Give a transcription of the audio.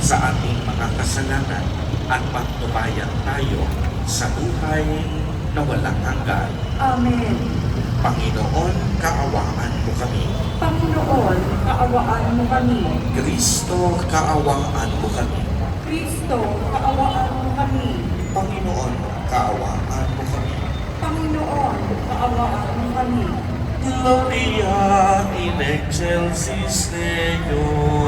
sa ating mga kasalanan at patnubayan tayo sa buhay na walang hanggan. Amen. Panginoon, kaawaan mo kami. Panginoon, kaawaan mo kami. Kristo, kaawaan mo kami. Kristo, kaawaan mo kami. Panginoon, kaawaan mo kami. Panginoon, kaawaan mo kami. Gloria in excelsis Deo.